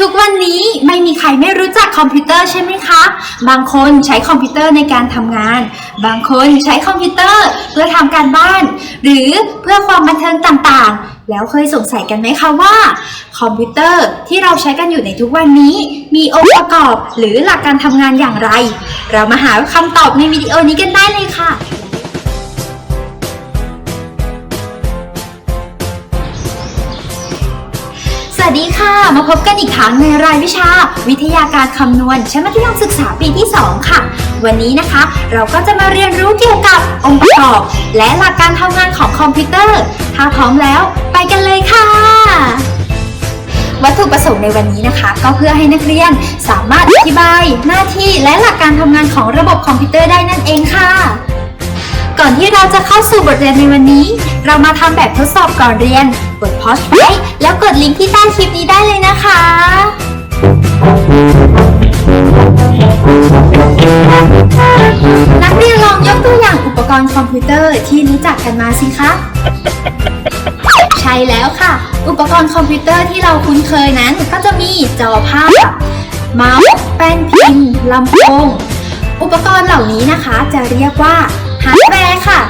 ทุกวันนี้ไม่มีใครไม่รู้จักคอมพิวเตอร์ใช่ไหมคะ บางคนใช้คอมพิวเตอร์ในการทำงาน บางคนใช้คอมพิวเตอร์เพื่อทำการบ้าน หรือเพื่อความบันเทิงต่างๆ แล้วเคยสงสัยกันไหมคะว่า คอมพิวเตอร์ที่เราใช้กันอยู่ในทุกวันนี้ มีองค์ประกอบหรือหลักการทำงานอย่างไร เรามาหาคำตอบในวิดีโอนี้กันได้เลยค่ะ สวัสดีค่ะ มาพบกันอีกครั้งในรายวิชา วิทยาการคำนวณชั้นมัธยมศึกษาปีที่ 2 ค่ะ วันนี้นะคะ เราก็จะมาเรียนรู้เกี่ยวกับองค์ประกอบ และหลักการทำงานของคอมพิวเตอร์ ถ้าพร้อมแล้ว ไปกันเลยค่ะ วัตถุประสงค์ในวันนี้นะคะ ก็เพื่อให้นักเรียนสามารถอธิบาย หน้าที่และหลักการทำงานของระบบคอมพิวเตอร์ได้นั่นเองค่ะ ก่อนที่เราจะเข้าสู่บทเรียนในวันนี้ เรามาทำแบบทดสอบก่อนเรียน กดพอสไว้แล้วกดลิงก์ที่ใต้คลิปนี้ได้เลยนะคะนักเรียนลองยกตัวอย่างอุปกรณ์คอมพิวเตอร์ที่รู้จักกันมาสิคะ ใช่แล้วค่ะ อุปกรณ์คอมพิวเตอร์ที่เราคุ้นเคยนั้น ก็จะมีจอภาพ เมาส์ แป้นพิมพ์ลำโพง อุปกรณ์เหล่านี้นะคะจะเรียกว่าาร์ดแวร์ค่ะ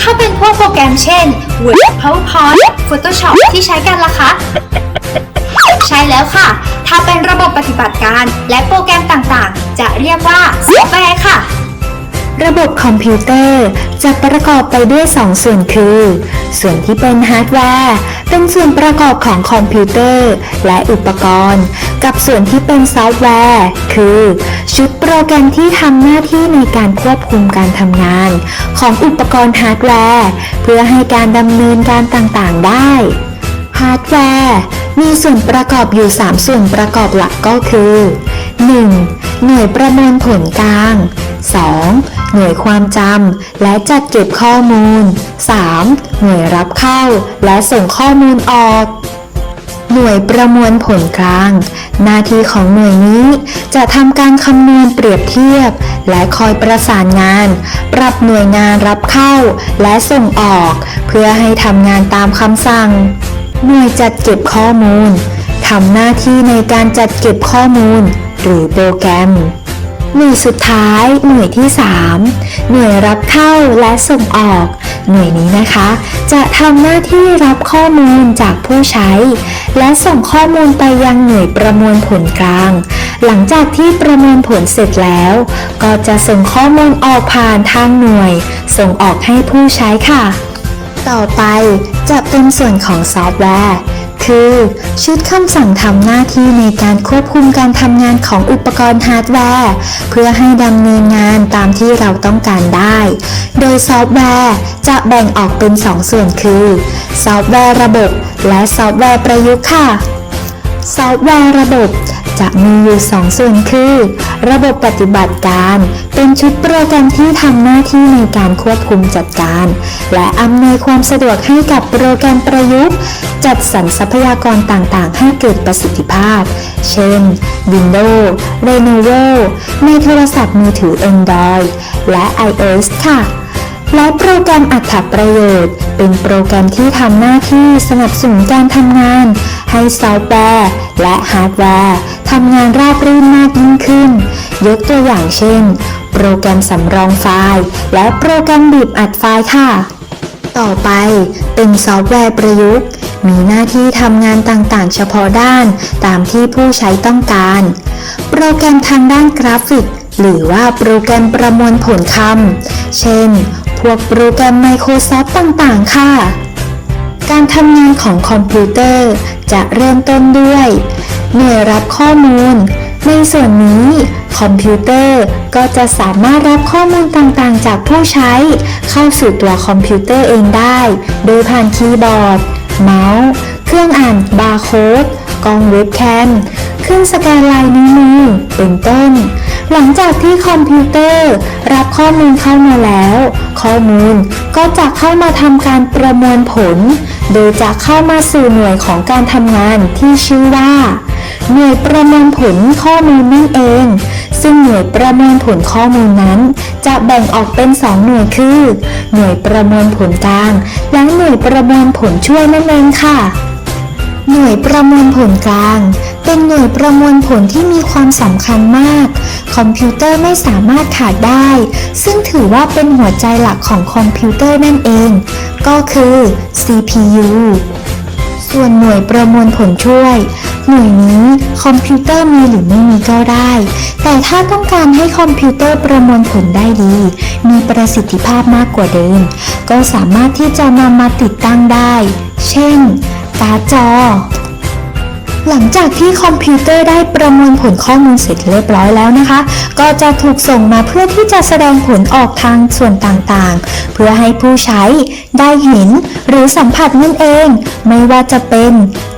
ถ้าเป็นพวกโปรแกรมเช่น Word PowerPoint Photoshop ที่ใช้กันล่ะคะ ใช่แล้วค่ะ ถ้าเป็นระบบปฏิบัติการและโปรแกรมต่างๆ จะเรียกว่าซอฟต์แวร์ค่ะ ระบบคอมพิวเตอร์จะประกอบไปด้วย 2 ส่วนคือ ส่วนที่เป็นฮาร์ดแวร์ เป็นส่วนประกอบของคอมพิวเตอร์ และอุปกรณ์ กับส่วนที่เป็นซอฟต์แวร์ คือ ชุดโปรแกรมที่ทำหน้าที่ในการควบคุมการทำงาน ของอุปกรณ์ฮาร์ดแวร์ เพื่อให้การดำเนินการต่างๆ ได้ฮาร์ดแวร์มีส่วนประกอบอยู่ 3 ส่วนประกอบหลักก็คือ 1. หน่วยประมวลผลกลาง 2. หน่วยความจำและจัดเก็บข้อมูล 3. หน่วยรับเข้าและส่งข้อมูลออกหน่วยประมวลผลกลาง หน้าที่ของหน่วยนี้ จะทำการคำนวณเปรียบเทียบ และคอยประสานงาน ปรับหน่วยงานรับเข้าและส่งออก เพื่อให้ทำงานตามคำสั่ง หน่วยจัดเก็บข้อมูลทำหน้าที่ในการจัดเก็บข้อมูล หรือโปรแกรม หน่วยสุดท้ายหน่วยที่ 3 หน่วยรับเข้าและส่งออก หน่วยนี้นะคะ จะทำหน้าที่รับข้อมูลจากผู้ใช้ และส่งข้อมูลไปยังหน่วยประมวลผลกลาง หลังจากที่ประมวลผลเสร็จแล้ว ก็จะส่งข้อมูลออกผ่านทางหน่วย ส่งออกให้ผู้ใช้ค่ะ ต่อไปจะเป็นส่วนของซอฟต์แวร์ คือ ชุดคำสั่งทำหน้าที่ในการควบคุมการทำงานของอุปกรณ์ฮาร์ดแวร์ เพื่อให้ดำเนินงานตามที่เราต้องการได้ โดยซอฟต์แวร์จะแบ่งออกเป็น 2 ส่วนคือ ซอฟต์แวร์ระบบ และซอฟต์แวร์ประยุกต์ค่ะ ซอฟต์แวร์ระบบ จะมีอยู่2ส่วนคือ ระบบปฏิบัติการ เป็นชุดโปรแกรมที่ทำหน้าที่ในการควบคุมจัดการ และอำนวยความสะดวกให้กับโปรแกรมประยุกต์ จัดสรรทรัพยากรต่างๆ ให้เกิดประสิทธิภาพ เช่น Windows Lenovo ในโทรศัพท์มือถือ Android และ iOS ค่ะ และโปรแกรมอัตถประโยชน์ เป็นโปรแกรมที่ทำหน้าที่สนับสนุนการทำงาน ให้ซอฟต์แวร์และฮาร์ดแวร์ทำงานราบรื่นมากยิ่งขึ้น ยกตัวอย่างเช่น โปรแกรมสำรองไฟล์ และโปรแกรมบีบอัดไฟล์ค่ะ ต่อไปเป็นซอฟต์แวร์ประยุกต์ มีหน้าที่ทำงานต่างๆ เฉพาะด้านตามที่ผู้ใช้ต้องการ โปรแกรมทางด้านกราฟิกหรือว่าโปรแกรมประมวลผลคำ เช่น วกโปรแกรม Microsoft ต่างๆ ค่ะ การทำงานของคอมพิวเตอร์จะเริ่มต้นด้วย หน่วยรับข้อมูล ในส่วนนี้คอมพิวเตอร์ก็จะสามารถรับข้อมูลต่างๆ จากผู้ใช้ เข้าสู่ตัวคอมพิวเตอร์เองได้ โดยผ่านคีย์บอร์ด เมาส์ เครื่องอ่านบาร์โค้ดกล้องเว็บแคมเครื่องสแกนลายนิ้วมือเป็นต้น หลังจากที่คอมพิวเตอร์ รับข้อมูลเข้ามาแล้ว ข้อมูลก็จะเข้ามาทำการประมวลผล โดยจะเข้ามาสู่หน่วยของการทำงานที่ชื่อว่า หน่วยประมวลผลข้อมูลนั่นเอง ซึ่งหน่วยประมวลผลข้อมูลนั้น จะแบ่งออกเป็น 2 หน่วยคือ หน่วยประมวลผลกลาง และหน่วยประมวลผลช่วยนั่นเองค่ะ หน่วยประมวลผลกลาง เป็นหน่วยประมวลผลที่มีความสำคัญมาก คอมพิวเตอร์ไม่สามารถขาดได้ ซึ่งถือว่าเป็นหัวใจหลักของคอมพิวเตอร์นั่นเอง ก็คือ CPU ส่วนหน่วยประมวลผลช่วย หน่วยนี้คอมพิวเตอร์มีหรือไม่มีก็ได้ แต่ถ้าต้องการให้คอมพิวเตอร์ประมวลผลได้ดี มีประสิทธิภาพมากกว่าเดิม ก็สามารถที่จะนำมาติดตั้งได้ เช่นการ์ดจอ หลังจากที่คอมพิวเตอร์ได้ประมวลผลข้อมูลเสร็จเรียบร้อยแล้วนะคะ ก็จะถูกส่งมาเพื่อที่จะแสดงผลออกทางส่วนต่างๆ เพื่อให้ผู้ใช้ได้เห็นหรือสัมผัสนั่นเอง ไม่ว่าจะเป็น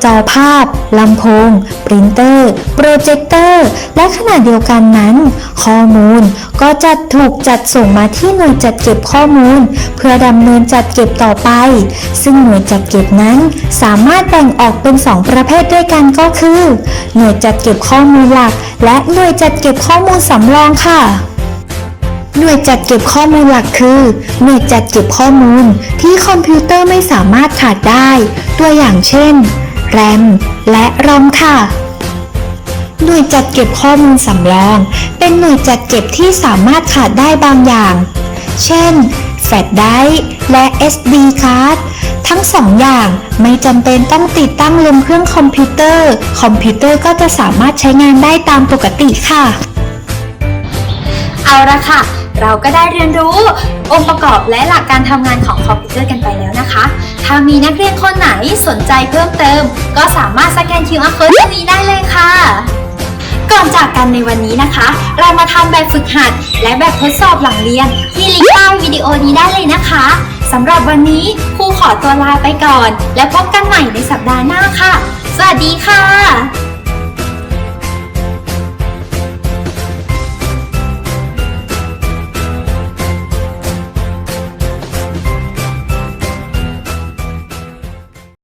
จอภาพ ลำโพง ปรินเตอร์ โปรเจคเตอร์ และขณะเดียวกันนั้น ข้อมูลก็จะถูกจัดส่งมาที่หน่วยจัดเก็บข้อมูล เพื่อดำเนินจัดเก็บต่อไป ซึ่งหน่วยจัดเก็บนั้นสามารถแบ่งออกเป็น 2 ประเภทด้วยกันก็คือ หน่วยจัดเก็บข้อมูลหลัก และหน่วยจัดเก็บข้อมูลสำรองค่ะหน่วยจัดเก็บข้อมูลหลักคือ หน่วยจัดเก็บข้อมูลที่คอมพิวเตอร์ไม่สามารถขาดได้ ตัวอย่างเช่น แรม และรอมค่ะ หน่วยจัดเก็บข้อมูลสำรอง เป็นหน่วยจัดเก็บที่สามารถขาดได้บางอย่าง เช่น แฟลชไดรฟ์และ SD card ทั้งสองอย่างไม่จำเป็นต้องติดตั้งลงเครื่องคอมพิวเตอร์ คอมพิวเตอร์ก็จะสามารถใช้งานได้ตามปกติค่ะ เอาละค่ะ เราก็ได้เรียนรู้องค์ประกอบและหลักการทำงานของคอมพิวเตอร์กันไปแล้วนะคะ ถ้ามีนักเรียนคนไหนสนใจเพิ่มเติม ก็สามารถสแกน QR code ตรงนี้ได้เลยค่ะก่อนจากกันในวันนี้นะคะ เรามาทำแบบฝึกหัด และแบบทดสอบหลังเรียนที่ลิงก์ใต้วิดีโอนี้ได้เลยนะคะ สำหรับวันนี้ครูขอตัวลาไปก่อน และพบกันใหม่ในสัปดาห์หน้าค่ะ สวัสดีค่ะ